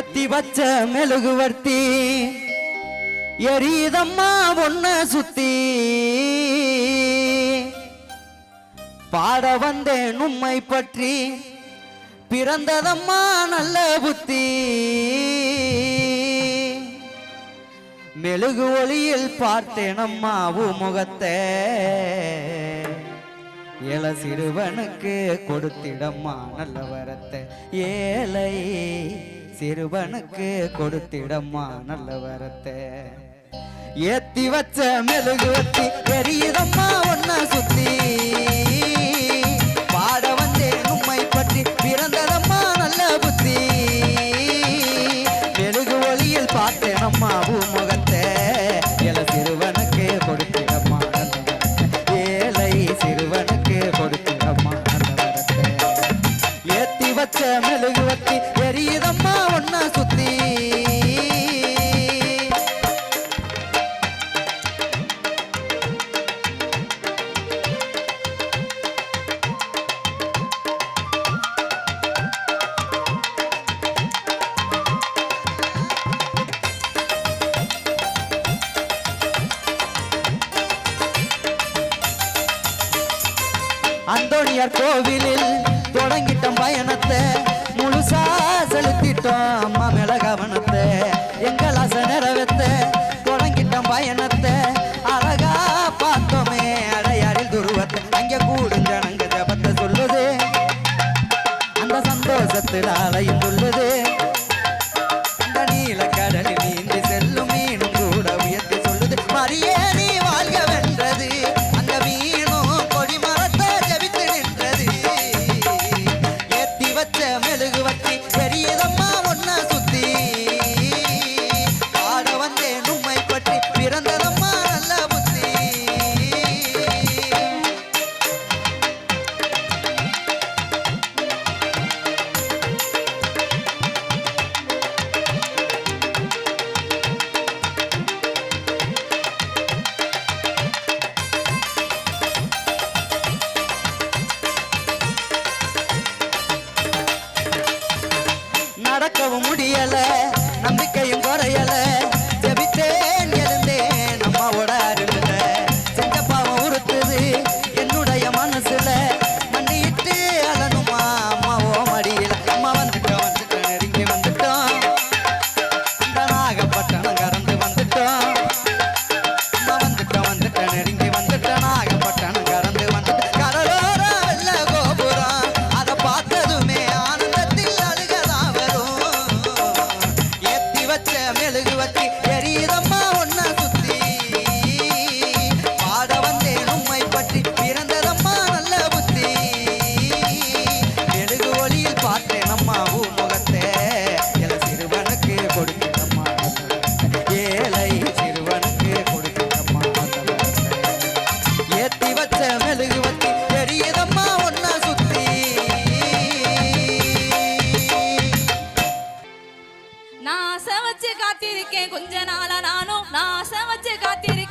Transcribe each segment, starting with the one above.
ஏத்தி வச்ச மெழுகுவர்த்தி எரியதம்மா ஒன்ன சுத்தி. பாட வந்தேன் உம்மை பற்றி பிறந்ததம்மா நல்ல புத்தி. மெழுகு ஒளியில் பார்த்தேன் அம்மா முகத்தை ஏல சிறுவனுக்கு கொடுத்திடம்மா நல்ல வரத்தை. ஏழை சிறுவனுக்கு கொடுத்திடம்மா நல்ல வரத்தை. ஏத்தி வச்ச மெழுகு வத்தி பெரியதம்மா ஒன்ன சுத்தி. பாட வந்தேன் உம்மை பற்றி பிறந்ததம்மா நல்ல புத்தி. மெழுகு ஒளியில் பார்த்தேன் அம்மா பூமுகத்தை எல சிறுவனுக்கு கொடுத்திடம்மா ஏழை சிறுவனுக்கு கொடுத்திடம்மா ஏத்தி மெழுகு வத்தி எரியதம்மா ஒன்ன சுத்தி. அந்தோணியார் கோவிலில் தொடங்கிட்ட பயணத்தை. முழுசா செலுத்திட்டோம் அம்மா மேல கவனத்தை. எங்கள் ஆசை நிறைவேத்த தொடங்கிட்ட பயணத்தை. அழகா பார்த்தோமே அடையாறில் துருவத்தை. அங்க கூடும் ஜனங்க ஜபத்தை சொல்லுது. அந்த சந்தோஷத்தில் அலையும் நடக்கவும் முடியல. நம்பிக்கையும் குறை முகத்தை எல சிறுவனுக்கு கொடுக்கிறம்மா ஏழை சிறுவனுக்கு கொடுக்கிறம்மா ஏத்தி வச்ச மெழுகு வத்தி பெரியதம்மா சுத்தி. நான் ஆசை வச்சு காத்திருக்கேன் கொஞ்ச நாளா நானும். நான் ஆசை வச்சு காத்திருக்கேன்.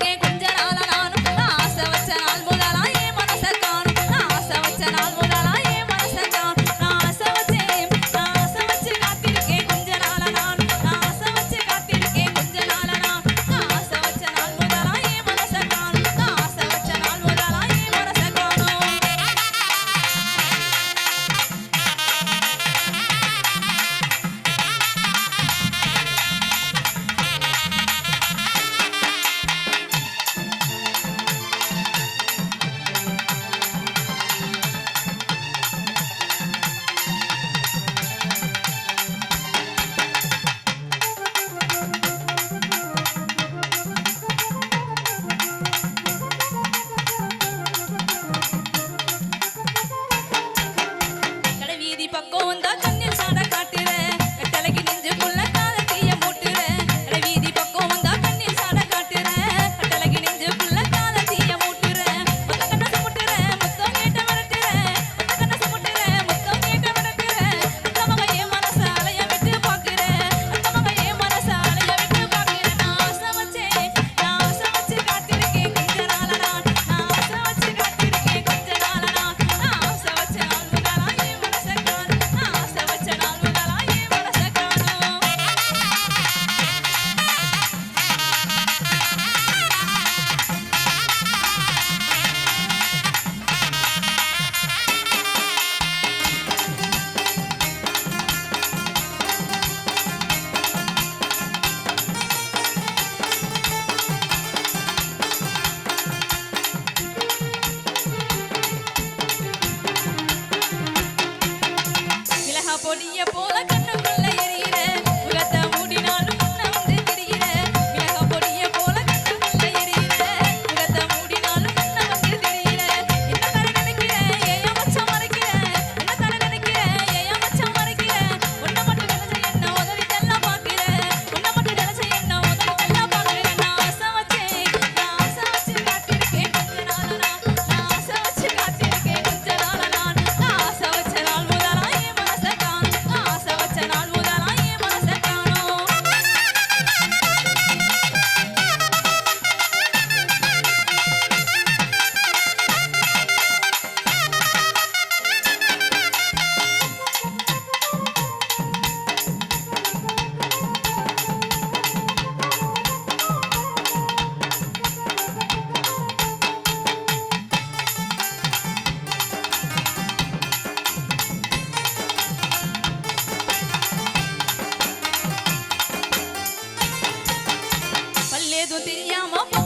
I'm Vamos.